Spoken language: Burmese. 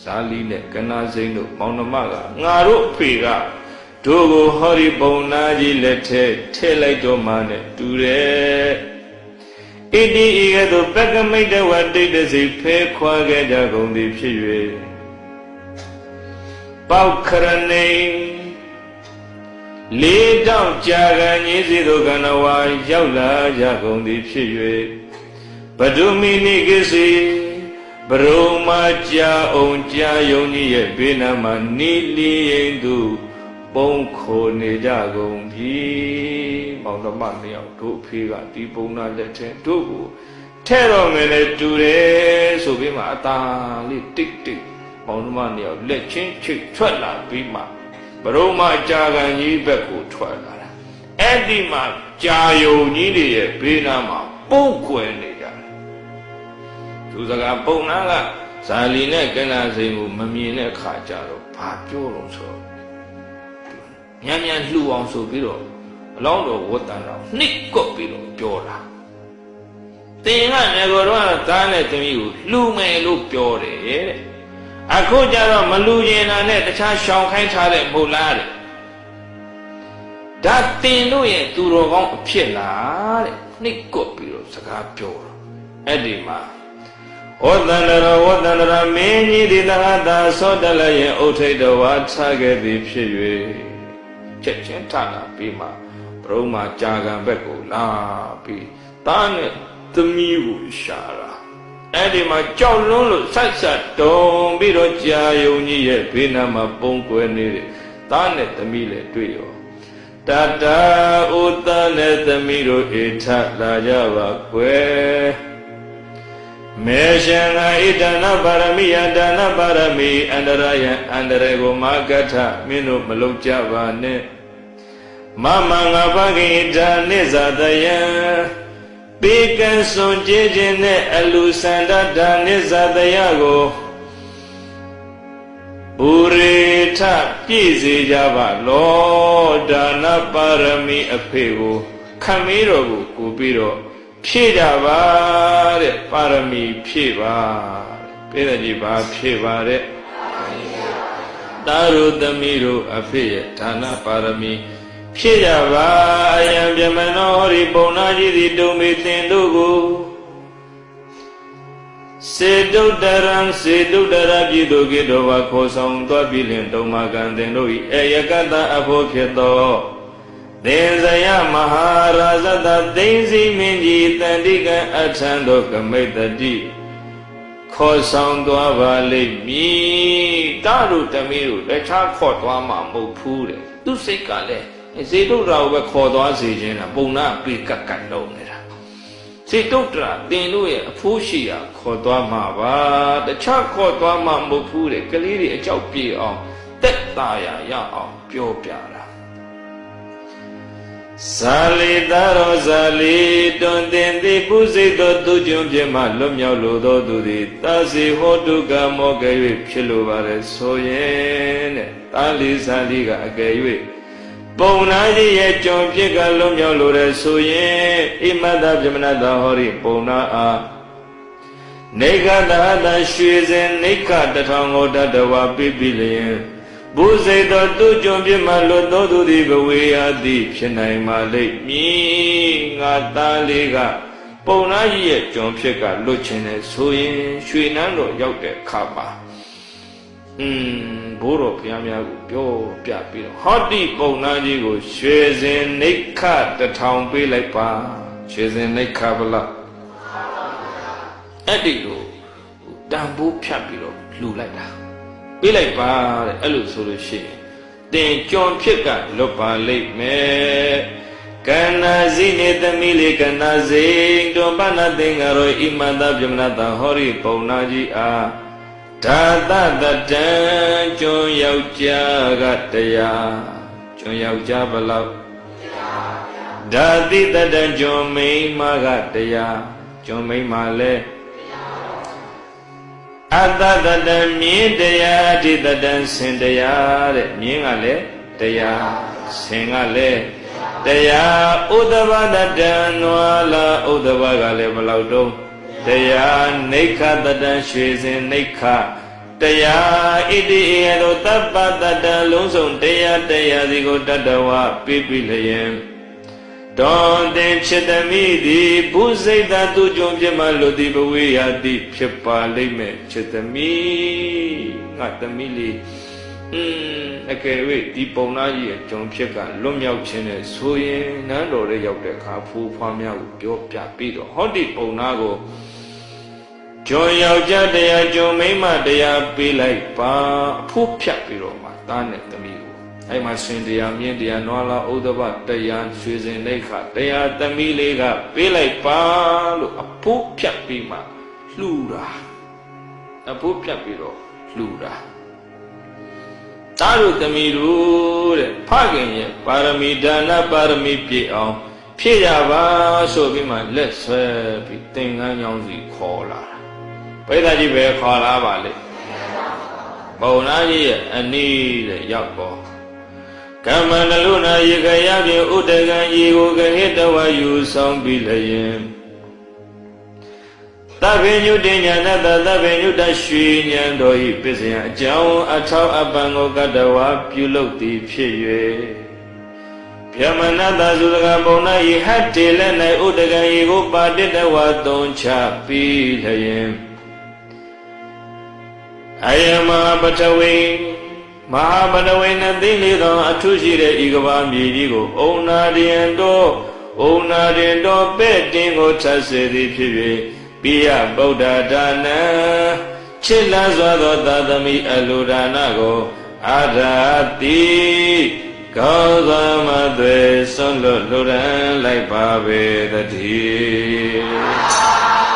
ဇာလီနဲ့ကနာစိန်တို့မောင်နှမကငါတို့အဖေကတို့ကိုဟောဒီပုံနာကြီးလက်ထဲထည့်လိုက်တော့မှနဲ့တူတယ်ဣတိဤကဲ့သို့ပက္ကမိတ်တဝတိတ်တစိဖဲခွာခဲ့ကြကုန်သည်ဖြစ်၍ပေါခရဏိလေးတောင်ကြာကန်ကြီးစီတို့ကနဝါရောက်လာကြကုန်သည်ဖြစ်၍ဘဒုမိနိကိစီ ဘရုံမကြာအောင်ကြာယုံကြီးရဲ့ဘေးနားမှာနိလီရင်သူပုံခိုနေကြကုန်ပြီမောင်နှမနှစ်ယောက်တို့အဖေကဒီပုံနာလက်ထဲတို့ကိုထဲတော်ငယ်နဲ့တူတယ်ဆိုပြီးမှအตาလေးတိတ်တိတ်မောင်နှမနှစ်ယောက်လက်ချင်းချိတ်ထွက်လာပြီးမှဘရုံမကြာကန်ကြီးဘက်ကိုထွက်လာတာအဲ့ဒီမှာကြာယုံကြီးတွေရဲ့ဘေးနားမှာပုံခွဲနေကြတယ် သူစကားပုံနာကဇာလီနဲ့ကနာစိန်ကိုမမြင်တဲ့ခါကျတော့ဘာပြောလို့ဆိုတော့မြန်မြန်လှူအောင်ဆိုပြီးတော့အလောင်းတော်ဝတ်တန်တော်နှိတ်ကွက်ပြီးတော့ပြောတာတင်ကငကိုတော့သားနဲ့သမီးကိုလှူမယ်လို့ပြောတယ်တဲ့အခုကျတော့မလှူကျင်တာနဲ့တခြားရှောင်ခိုင်းထားတဲ့မဟုတ်လားတဲ့ဒါတင်တို့ရဲ့သူတော်ကောင်းအဖြစ်လားတဲ့နှိတ်ကွက်ပြီးတော့စကားပြောတာအဲ့ဒီမှာ ဝတ္တန္တရဝတ္တန္တရမင်းကြီးဒီသဟတာသောတလရဲ့အုတ်ထိတ်တော်ဝါထားခဲ့သည်ဖြစ်၍ချက်ချင်းထလာပြီးမှဘရုံမာကြာကံဘက်ကိုလာပြီးသားနဲ့သမီးကိုရှာတာအဲ့ဒီမှာကြောက်လွန်းလို့ဆက်ဆက်တုံပြီးတော့ကြာယုံကြီးရဲ့ဘေးနားမှာပုံကွယ်နေတဲ့သားနဲ့သမီးလည်းတွေ့ရောတတဥတ္တနဲ့သမီးတို့ဧထလာကြပါကွယ် မေရှင်ငါဣဒနာပါရမီယဒါနပါရမီအန္တရာယအန္တရေကိုမာကထမင်းတို့မလုံကြပါနဲ့မမငါပကိဒါနိဇာတယံပေကံစွန်ကြည်ခြင်းနဲ့အလူစန္ဒဒါနိဇာတယကိုဘူရေထပြည့်စေကြပါလောဒါနပါရမီအဖေကိုခံမီးတော်ကိုကိုပြီးတော့ ဖြည့်ကြပါတဲ့ပါရမီဖြည့်ပါတဲ့ပြည်သူကြီးပါဖြည့်ပါတဲ့တာရုသမီးတို့အဖေရဲ့ဌာနပါရမီဖြည့်ကြပါအယံပြမနောဟရိပုံနာကြီးသည်တုံမေတင်တို့ကိုစေတုတရံစေတုတရပြည်သူကိတော်ဝါခေါ်ဆောင်သွားပြီးလင်တုံမာကံတင်တို့၏အယကတအဖို့ဖြစ်သောသင်္ဇယမဟာ ရာဇတသိမ့်စီမင်းကြီးတန်တိကံအထံတို့ကမိတ်တတိခေါ်ဆောင်သွားပါလိမ့်မည်တတို့တမီးတို့တခြားခေါ်သွားမှာမဟုတ်ဘူးတဲ့သူစိတ်ကလည်းဇေတုဒ္ဒရာကိုပဲခေါ်သွားစေခြင်းတာပုံနာပေကက်ကတ်လုံးနေတာဇေတုဒ္ဒရာတင်တို့ရဲ့အဖိုးရှိရာခေါ်သွားမှာပါတခြားခေါ်သွားမှာမဟုတ်ဘူးတဲ့ကလေးတွေအကြောက်ပြေအောင်တက်တာရရအောင်ပြောပြတာ ဇာလီတာရောဇာလီတွင်တင်သည်ပုစိတ်သောသူကျွန်ပြမလွတ်မြောက်လိုသောသူသည်တာစီဟောတုကမောကဲ့၍ဖြစ်လိုပါれဆိုရင်တဲ့တာလီဇာလီကအကယ်၍ပုံနာကြီးရဲ့ကျွန်ဖြစ်ကလွတ်မြောက်လိုတဲ့ဆိုရင်ဣမတပြမနတဟောရိပုံနာအားနေကတဟတရွှေစဉ်နေကတထောင်ကိုတတဝပိပိလျင် ဘုဇိတတုကြုံပြမလွတ်သောသူသည်ဘဝေယတိဖြစ်နိုင်ပါလိမ့်မည်ငါသားလေးကပုံနာကြီးရဲ့ကျွန်ဖြစ်ကလွတ်ခြင်းနဲ့ဆိုရင်ရွှေနန်းတော်ရောက်တဲ့အခါပါอืมဘိုးတော်ဘုရားများကိုပြောပြပြီးတော့ဟောတိပုံနာကြီးကိုရွှေစဉ်နိခတထောင်ပေးလိုက်ပါရွှေစဉ်နိခဗလားအဲ့ဒီလိုတန်ဖိုးဖြတ်ပြီးတော့လှူလိုက်တာ ပေးလိုက်ပါတဲ့အဲ့လိုဆိုလို့ရှိရင်တင်ကြွန်ဖြစ်ကလွတ်ပါလိမ့်မယ်ကန္နာဇိနေသမီးလေးကန္နာဇိန်တွန်ပနာသင်္ကာရောဣမန္တပြမနတဟောရိပုံနာကြီးအားဒါသတတံကျွန်းယောက်ျားကတရားကျွန်းယောက်ျားဘလောက်ဓာတိတတံကျွန်းမိန်းမကတရားကျွန်းမိန်းမလည်း အတ္တတတံမြင်းတရားအဋ္ဌိတတံစင်တရားတဲ့မြင်းကလည်းတရားစင်ကလည်းတရားဥဒ္ဒဘတတံနွာလာဥဒ္ဒဘကလည်းဘယ်လောက်တုံးတရားနိခတတံရွှေစင်နိခတတရားဣတိဧသောတပ္ပတတ္တလုံးစုံတရားတရားစီကိုတတ္တဝပိပိလျင် တောတင်ချစ်သမီးသည်ဘုဇိတသူကြုံဖြစ်မှလွတ်သည်ဘဝေယတိဖြစ်ပါလိမ့်မယ်ချစ်သမီးငါသမီးလေးอืมအကယ်၍ဒီပုံနာကြီးရဲ့ကြုံဖြစ်ကလွတ်မြောက်ခြင်းနဲ့ဆိုရင်နန်းတော်ရဲ့ရောက်တဲ့အခါဖူးဖွားများကိုပြောပြပြီးတော့ဟောဒီပုံနာကိုကျွန်ယောက်ျားတရားကျွန်မိန်းမတရားပေးလိုက်ပါအဖို့ဖြတ်ပြီးတော့မှသားနဲ့သမီးကို အဲ့မှာရှင်တရားမြင့်တရားနွားလာဥဒ္ဓဘတရားရွှေစင်လိခတရားသမီးလေးကပေးလိုက်ပါလို့အဖို့ဖြတ်ပြီးမှလှူတာအဖို့ဖြတ်ပြီးတော့လှူတာသားတို့သမီးတို့တဲ့ဖခင်ရဲ့ပါရမီဒါနပါရမီပြည့်အောင်ဖြည့်ရပါဆိုပြီးမှလက်ဆွဲပြီးသင်္ကန်းကြောင်းစီခေါ်လာတာဘိဒါကြီးပဲခေါ်လာပါလေပုံနာကြီးရဲ့အနီးတဲ့ရောက်ပေါ် ကမ္မနလုနာယေခယဖြင့်ဥဒကံယေကိုကဟိတဝယူဆောင်ပြီးလျင်သဗ္ဗညုတညာနတသဗ္ဗညုတရွှေဉဏ်တော်ဤပစ္စယအကြောင်းအထောက်အပံကိုကတဝါပြုလုပ်သည်ဖြစ်၍ဗျမနတသုဒကပုံနာဤဟတ်တေလက်၌ဥဒကံယေကိုပါတိတဝါသုံးချပြီးလျင်အယမပထဝီ မဟာပထဝီနဲ့သိလေသောအထုရှိတဲ့ဤကဘာမြေကြီးကိုအုံနာရယံတော်အုံနာရယံတော်ပဲ့တင်ကိုထပ်စေသည်ဖြစ်၍ပိယဗုဒ္ဓဒါနံချစ်လန်းစွာသောသာသမီအလိုဒါနကိုအာရာတိကောင်းစွာမသွေဆွလွတ်လူရန်လိုက်ပါပေတည်း